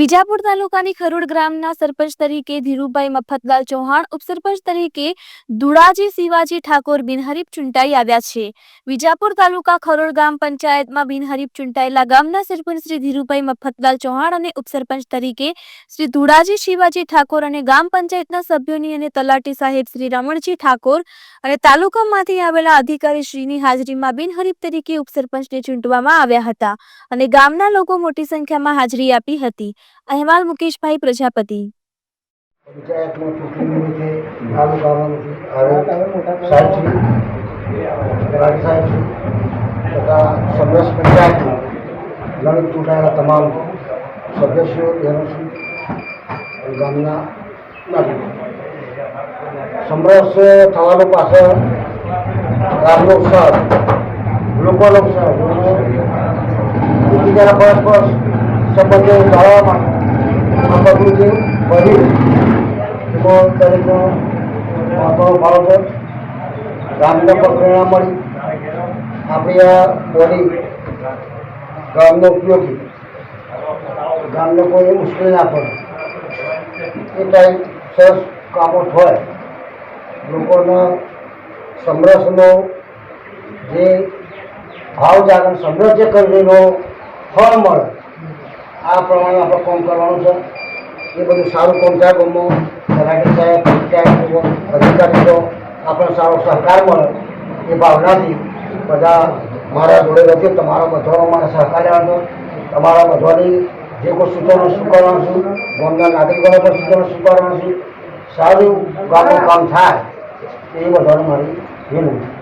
વિજાપુર તાલુકાની ખરોડ ગ્રામના સરપંચ તરીકે ધીરુભાઈ મફતલાલ ચૌહાણ ઉપસરપંચ તરીકે દુડાજી શિવાજી ઠાકોર બિનહરીફ ચૂંટાઈ આવ્યા છે. વિજાપુર તાલુકા ખરોડ ગ્રામ પંચાયતમાં બિનહરીફ ચૂંટાયેલા ગામના સરપંચ શ્રી ધીરુભાઈ મફતલાલ ચૌહાણ અને ઉપસરપંચ તરીકે શ્રી ધુળાજી શિવાજી ઠાકોર અને ગ્રામ પંચાયતના સભ્યોની અને તલાટી સાહેબ શ્રી રમણજી ઠાકોર અને તાલુકામાંથી આવેલા અધિકારી શ્રીની હાજરીમાં બિનહરીફ તરીકે ઉપસરપંચને ચૂંટવામાં આવ્યા હતા અને ગામના લોકો મોટી સંખ્યામાં હાજરી આપી હતી. અહેવાલ મુકેશભાઈ પ્રજાપતિ પંચાયતમાં તમામ સદસ્યો બહેનોશ્રી ગામના સમરસ થવાનું પાછળ ગામનો ઉત્સાહ લોકોનો ઉત્સાહ એકબીજાના પરસ્પર સંબંધો જાળવવા માટે પગલું છે એમાં દરેકનો મહત્વનો ફાળો છે ગામને પણ મળી. આપણી આ બોડી ગામનો ઉપયોગી. ગામ કોઈ મુશ્કેલી ના પડે. એ ટાઈપ સરસ કામો હોય લોકોના સમરસનો જે ભાવ જાગરણ, સમરસ જે કરીને ફળ મળે. આ પ્રમાણે આપણે કામ કરવાનું છે. એ બધું સારું કામ થાય ગામમાં તલાટી સાહેબ પંચાયત અધિકારીઓ આપણને સારો સહકાર મળે એ ભાવનાથી બધા મારા જોડે નથી તમારા બધાનો મને સહકાર આવ્યો તમારા બધાની જે કોઈ સૂચનો સ્વીકારવાનું છું ગામના નાગરિકોને પણ સૂચનો સ્વીકારવાનું છું. સારું ગામનું કામ થાય એ બધાને મારી વિનંતી.